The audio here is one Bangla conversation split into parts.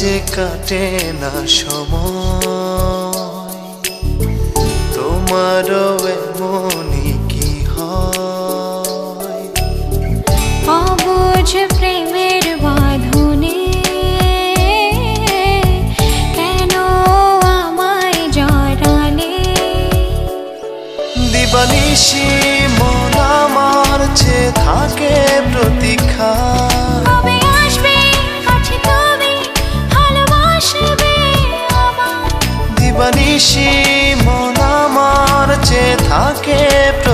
যে কাটে না সময় তোমারও এমনই কি হয়? অবুঝ প্রেমের বাঁধনে কেন আমায় জড়ালে? দিবানিশি মন আমার যে থাকে প্রতীক্ষা থাকে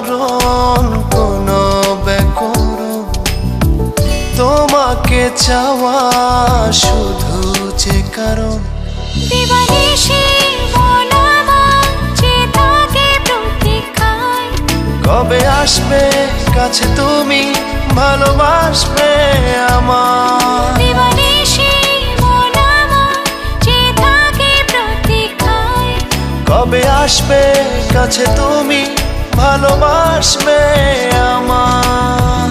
না বারণ কোনো ব্যাকরণ তোমাকে চাওয়া শুধু যে কারণ। কবে আসবে কাছে তুমি ভালোবাসবে আমার। কবে আসবে কাছে তুমি ভালোবাসবে আমার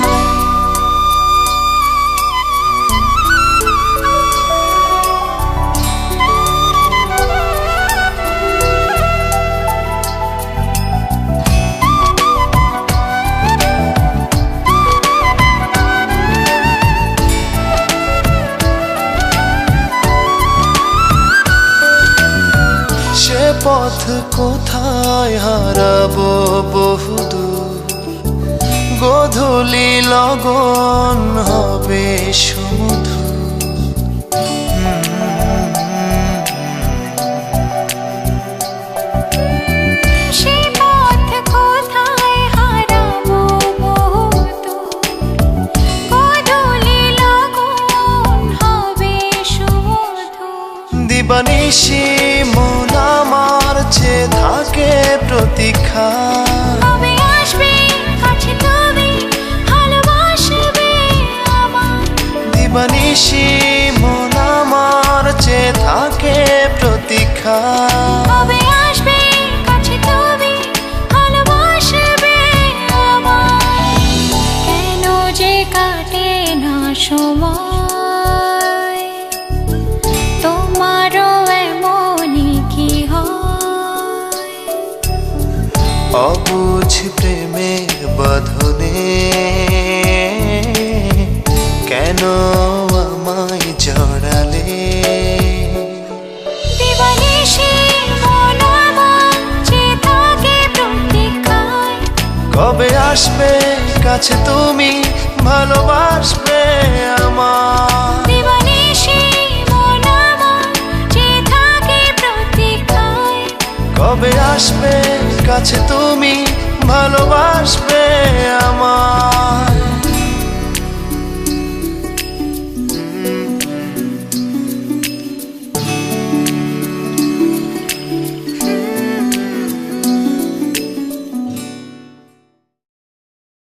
সে পথ কোথায় হারাবো? গোধূলি লগন হবে শুধু দিবানিশি মন দিবানিশি মন আমার যে থাকে প্রতীক্ষা। কবে আসবে কাছে তুমি ভালোবাসবে আমায়। কেন যে কাটে না সময়? তোমারও এমনই কি হয়? অবুঝ প্রেমের বাঁধনে কবে আসবে? কাছে তুমি ভালোবাসবে আমার। কবে আসবে? কাছে তুমি ভালোবাসবে আমার।